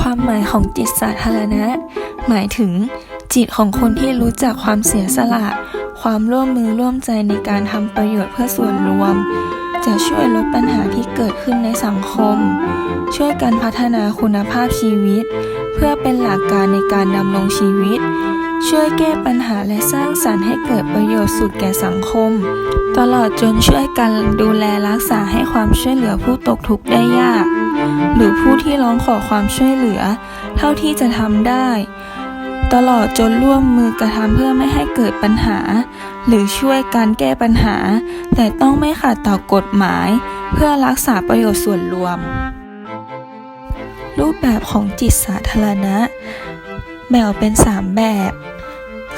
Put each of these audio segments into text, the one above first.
ความหมายของจิตสาธารณะ หมายถึง จิตของคนที่รู้จักความเสียสละ ความร่วมมือร่วมใจในการทำประโยชน์เพื่อส่วนรวม จะช่วยลดปัญหาที่เกิดขึ้นในสังคม ช่วยกันพัฒนาคุณภาพชีวิต เพื่อเป็นหลักการในการดำรงชีวิต ช่วยแก้ปัญหาและสร้างสรรค์ให้เกิดประโยชน์สุดแก่สังคม ตลอดจนช่วยกันดูแลรักษาให้ความช่วยเหลือผู้ตกทุกข์ได้ยาก หรือผู้ที่ร้องขอความช่วยเหลือ เท่าที่จะทำได้ ตลอดจนร่วมมือกระทำเพื่อไม่ให้เกิดปัญหา หรือช่วยการแก้ปัญหา แต่ต้องไม่ขัดต่อกฎหมาย เพื่อรักษาประโยชน์ส่วนรวม รูปแบบของจิตสาธารณะ แบ่งเป็น 3 แบบ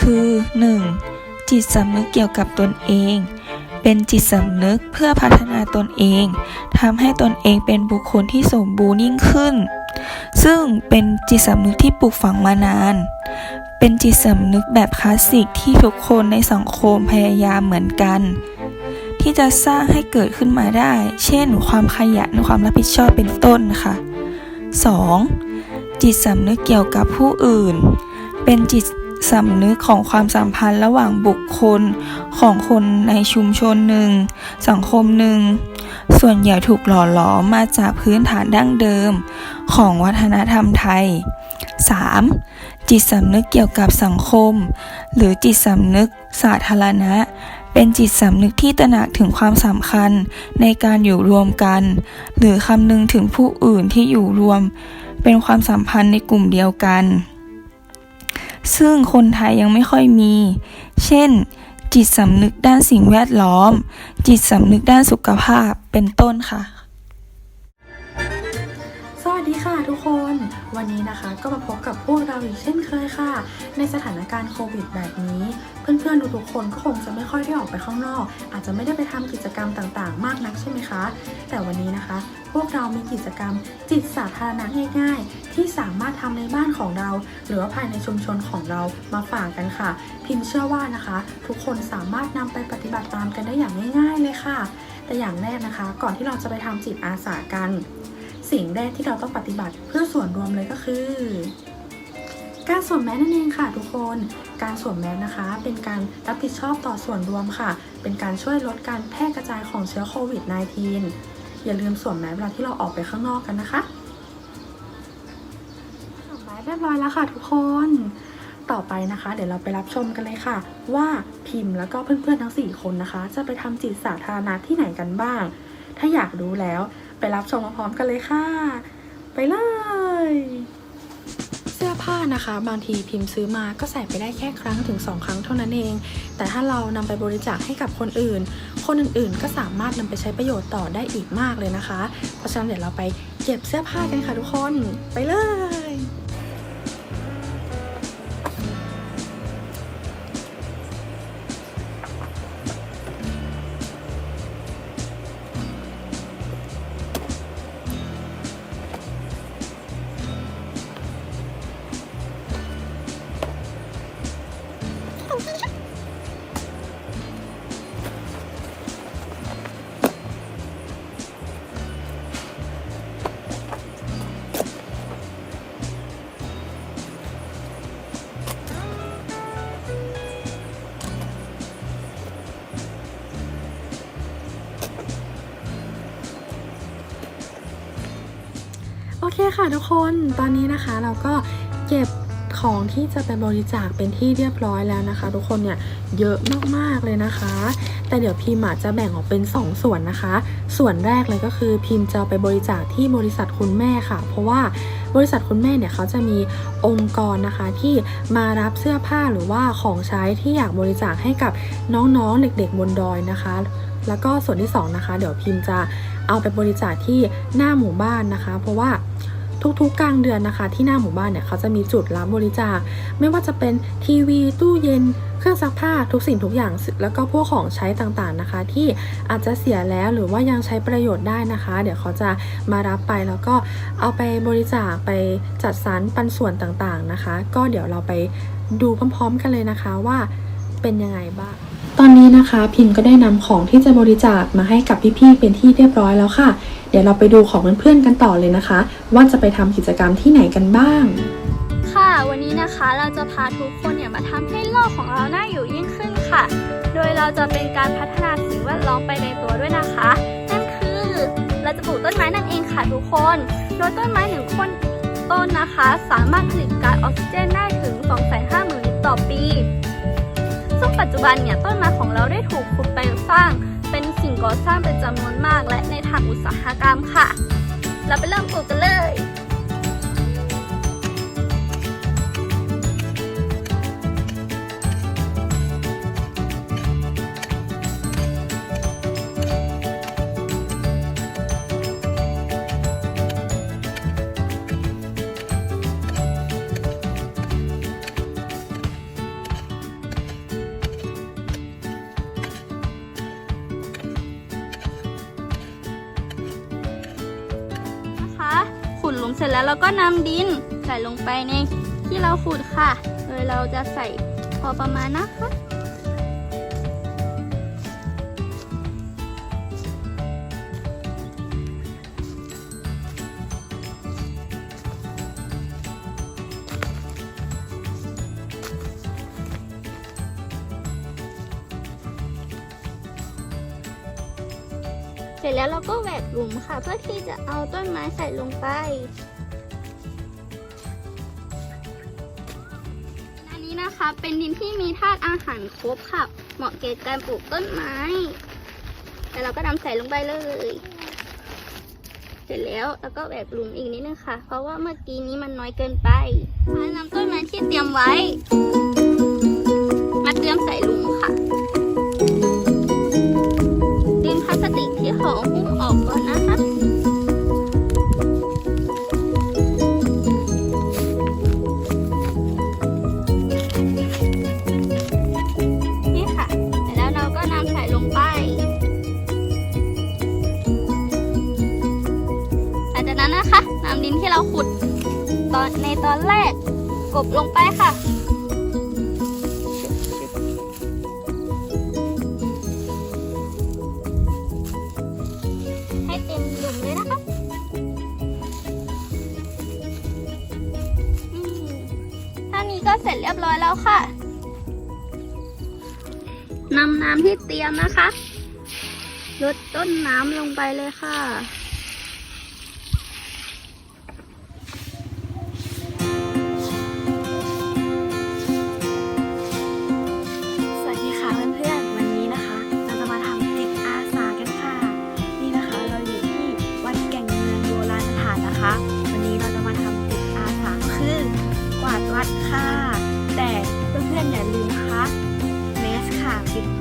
คือ 1. จิตสำนึกเกี่ยวกับตนเอง เป็นจิตสำนึกเพื่อพัฒนาตนเองทำให้ตนเองเป็นบุคคลที่สมบูรณ์ยิ่งขึ้น ซึ่งเป็นจิตสำนึกที่ปลูกฝังมานาน เป็นจิตสำนึกแบบคลาสสิกที่ทุกคนในสังคมพยายามเหมือนกัน ที่จะสร้างให้เกิดขึ้นมาได้ เช่น ความขยันความรับผิดชอบเป็นต้นค่ะ 2. จิตสำนึกเกี่ยวกับผู้อื่น เป็นจิต สำนึกของความสัมพันธ์ระหว่างบุคคลของคนในชุมชนหนึ่ง สังคมหนึ่ง ส่วนใหญ่ถูกหล่อหลอมมาจากพื้นฐานดั้งเดิมของวัฒนธรรมไทย 3. จิตสำนึกเกี่ยวกับสังคม หรือจิตสำนึกสาธารณะ เป็นจิตสำนึกที่ตระหนักถึงความสำคัญในการอยู่รวมกัน หรือคำนึงถึงผู้อื่นที่อยู่รวม เป็นความสัมพันธ์ในกลุ่มเดียวกัน ซึ่งคนไทยยังไม่ค่อยมี เช่น จิตสำนึกด้านสิ่งแวดล้อม จิตสำนึกด้านสุขภาพ เป็นต้นค่ะ ดีค่ะทุกคน วันนี้นะคะก็มาพบกับพวกเราอีกเช่นเคยค่ะ ในสถานการณ์โควิดแบบนี้ เพื่อนๆทุกๆคนก็คงจะไม่ค่อยได้ออกไปข้างนอก อาจจะไม่ได้ไปทำกิจกรรมต่างๆ มากนักใช่ไหมคะ แต่วันนี้นะคะ พวกเรามีกิจกรรมจิตสาธารณะง่ายๆ ที่สามารถทำในบ้านของเรา หรือว่าภายในชุมชนของเรามาฝากกันค่ะ พิมพ์เชื่อว่านะคะ ทุกคนสามารถนำไปปฏิบัติตามกันได้อย่างง่าย ๆเลยค่ะ แต่อย่างแรกนะคะ ก่อนที่เราจะไปทำจิตอาสากัน สิ่งแรกที่เราต้องปฏิบัติเพื่อส่วนรวมเลยก็คือ การสวมแมสนั่นเองค่ะทุกคน การสวมแมสนะคะ เป็นการรับผิดชอบต่อส่วนรวมค่ะ เป็นการช่วยลดการแพร่กระจายของเชื้อโควิด -19 อย่าลืมสวมแมสเวลาที่เราออกไปข้างนอกกันนะคะสวมแมสเรียบร้อยแล้วค่ะทุกคนต่อไปนะคะ เดี๋ยวเราไปรับชมกันเลยค่ะ ว่าพิมพ์แล้วก็เพื่อนๆทั้ง 4 คนนะคะ จะไปทำจิตสาธารณะที่ไหนกันบ้าง ถ้าอยากรู้แล้ว ไปรับชมพร้อมกันเลยค่ะ ไปเลย เสื้อผ้านะคะบางทีพิมพ์ซื้อมาก็ใส่ไปได้แค่ครั้งถึง 2 ครั้งเท่านั้นเอง แต่ถ้าเรานำไปบริจาคให้กับคนอื่น คนอื่นๆ ก็สามารถนำไปใช้ประโยชน์ต่อได้อีกมากเลยนะคะ เพราะฉะนั้นเดี๋ยวเราไปเก็บเสื้อผ้ากันค่ะทุกคน ไปเลย อเคค่ะทุกคนตอนนี้นะคะเราก็เก็บของที่จะไปบริจาคเป็นที่เรียบร้อยแล้วนะคะ ทุกคนเนี่ยเยอะมากๆเลยนะคะ แต่เดี๋ยวพิมจะแบ่งออกเป็น 2 ส่วนนะคะ ส่วนแรกเลยก็คือพิมจะไปบริจาคที่บริษัทคุณแม่ค่ะ เพราะว่า บริษัทคุณแม่เนี่ยเขาจะมีองค์กรนะคะที่มารับเสื้อผ้าหรือว่าของใช้ที่อยากบริจาคให้กับน้องๆเด็กๆบนดอยนะคะ แล้วก็ส่วนที่สองนะคะเดี๋ยวพิมพ์จะเอาไปบริจาคที่หน้าหมู่บ้านนะคะ เพราะว่า ทุกๆ กลางเดือนนะคะ ที่หน้าหมู่บ้านเนี่ยเขาจะมีจุดรับบริจาค ไม่ว่าจะเป็นทีวีตู้เย็นเครื่องซักผ้าทุกสิ่งทุกอย่างแล้วก็พวกของใช้ต่างๆนะคะ ที่อาจจะเสียแล้วหรือว่ายังใช้ประโยชน์ได้นะคะ เดี๋ยวเขาจะมารับไปแล้วก็เอาไปบริจาคไปจัดสรรปันส่วนต่างๆนะคะ ก็เดี๋ยวเราไปดูพร้อมๆ กันเลยนะคะว่าเป็นยังไงบ้าง ตอนนี้นะคะพิมก็ได้นำของที่จะบริจาคมาให้กับพี่ๆเป็นที่เรียบร้อยแล้วค่ะ เดี๋ยวเราไปดูของเพื่อนๆกันต่อเลยนะคะ ว่าจะไปทำกิจกรรมที่ไหนกันบ้าง ค่ะวันนี้นะคะเราจะพาทุกคนเนี่ยมาทำให้โลกของเราน่าอยู่ยิ่งขึ้นค่ะ โดยเราจะเป็นการพัฒนาสิ่งแวดล้อมไปในตัวด้วยนะคะ นั่นคือเราจะปลูกต้นไม้นั่นเองค่ะทุกคน โดยต้นไม้หนึ่งคนต้นนะคะ สามารถผลิตก๊าซออกซิเจนได้ถึง 250,000 ลิตรต่อปี ซึ่งปัจจุบันเนี่ยต้นไม้ของเราได้ถูกขุดไปสร้าง เป็นสิ่งก่อสร้างเป็นจำนวนมาก และในทางอุตสาหกรรมค่ะ เราไปเริ่มปลูกกันเลย เสร็จแล้วเราก็นำดินใส่ลงไปในที่เราขุดค่ะ โดยเราจะใส่พอประมาณนะคะ เสร็จแล้วเราก็แหวกหลุมค่ะ เพื่อที่จะเอาต้นไม้ใส่ลงไป อันนี้นะคะเป็นดินที่มีธาตุอาหารครบค่ะ เหมาะแก่การปลูกต้นไม้แล้วเราก็นำใส่ลงไปเลย เสร็จแล้วแล้วก็แหวกหลุมอีกนิดนึงค่ะ เพราะว่าเมื่อกี้นี้มันน้อยเกินไปมานำต้นไม้ที่เตรียมไว้ มาเตรียมใส่หลุมค่ะ ตอนในตอนแรก กบลงไปค่ะ ให้เต็มหลุมเลยนะคะเท่านี้ก็เสร็จเรียบร้อยแล้วค่ะนำน้ำที่เตรียมนะคะลดต้นน้ำลงไปเลยค่ะ ส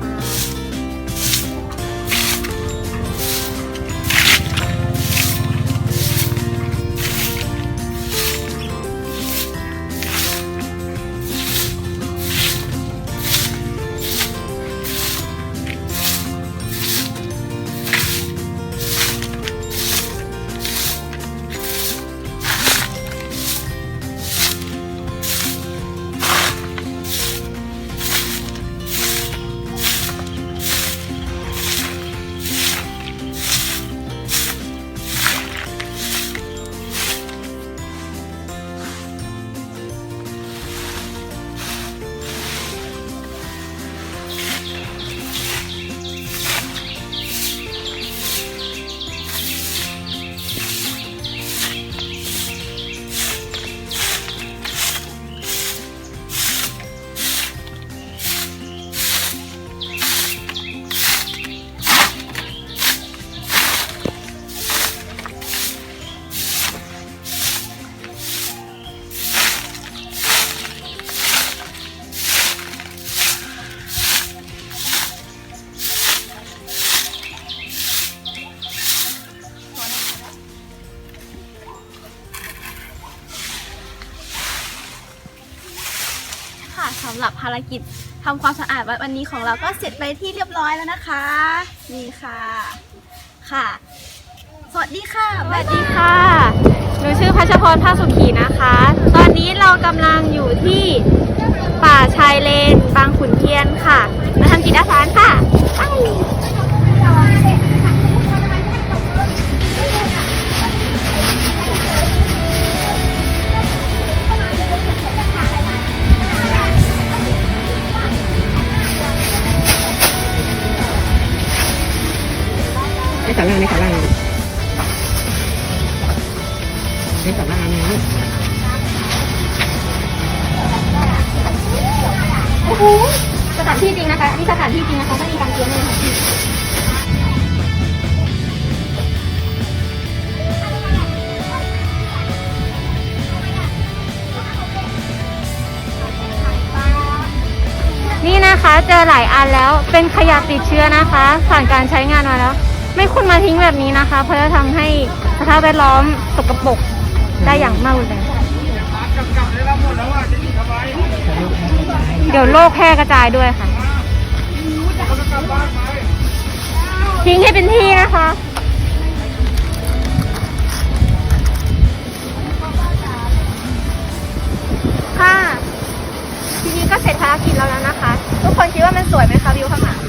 ำหรับภารกิจทำความสะอาดวัดวันนี้ของเราก็เสร็จไปที่เรียบร้อยแล้วนะคะ นี่ค่ะ ค่ะ สวัสดีค่ะ สวัสดีค่ะ หนูชื่อพัชพรภาคสุขีนะคะ ตอนนี้เรากำลังอยู่ที่ป่าชายเลน บางขุนเทียนค่ะ มาทำจิตอาสาค่ะ ไปในสาราในสารางในสารางนี้โหสถานที่จริงนะคะนนี่สถานที่จริงนะคะไม่มีการเตรียมเลยค่ะนี่นะคะเจอหลายอันแล้วเป็นขยะติดเชื้อนะคะ ผ่านการใช้งานมาแล้ว ไม่ควรมาทิ้งแบบนี้นะคะ เพราะจะทำให้สภาพแวดล้อมสกปรกได้อย่างมากเลยเดี๋ยวโรคแพร่กระจายด้วยค่ะ ทิ้งให้เป็นที่นะคะค่ะทีนี้ก็เสร็จภารกิจเราแล้วนะคะ ทุกคนคิดว่ามันสวยไหมคะวิวข้างหลัง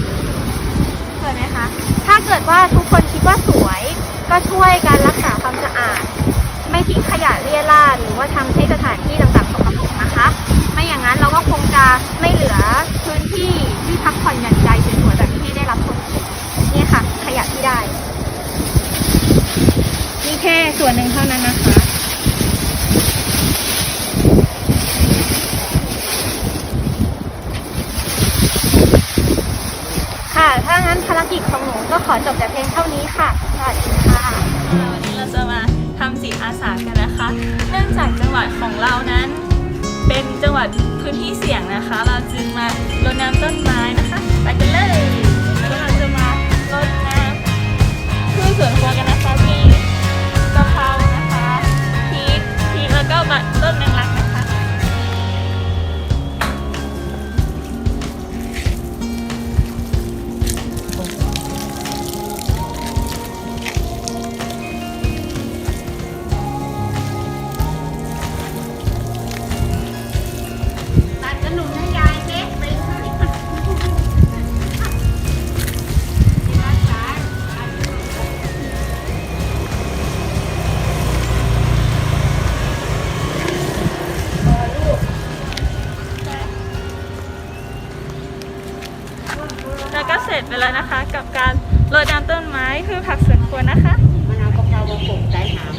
ยไหมคะ ถ้าเกิดว่าทุกคนคิดว่าสวย ก็ช่วยการรักษาความสะอาด ไม่ทิ้งขยะเลี่ยราดหรือว่าทำให้สถานที่ต่างๆสกปรกนะคะ ไม่อย่างนั้นเราก็คงจะไม่เหลือพื้นที่ที่พักผ่อนหย่อนใจสวยๆแบบนี้ให้ได้รับชมนี่ค่ะ ขยะที่ได้ นี่แค่ส่วนหนึ่งเท่านั้นนะคะ ถ้างั้นภารกิจของหนูก็ขอจบแต่เพียงเท่านี้ค่ะ สวัสดีค่ะวันนี้เราจะมาทำจิตอาสากันนะคะ เนื่องจากจังหวัดของเรานั้น เป็นจังหวัดพื้นที่เสี่ยงนะคะ เราจึงมารดน้ำต้นไม้นะคะ ไปกันเลยแล้วเราจะมารดน้ำพืชสวนครัวกันนะคะมีกะเพรานะคะพริกพริกแล้วก็บัตต้นแมงลัก ไปแล้วนะคะ กับการรดน้ำต้นไม้พืชผักสวนครัวนะคะ มะนาวกะเพราบะปลูกใจหาม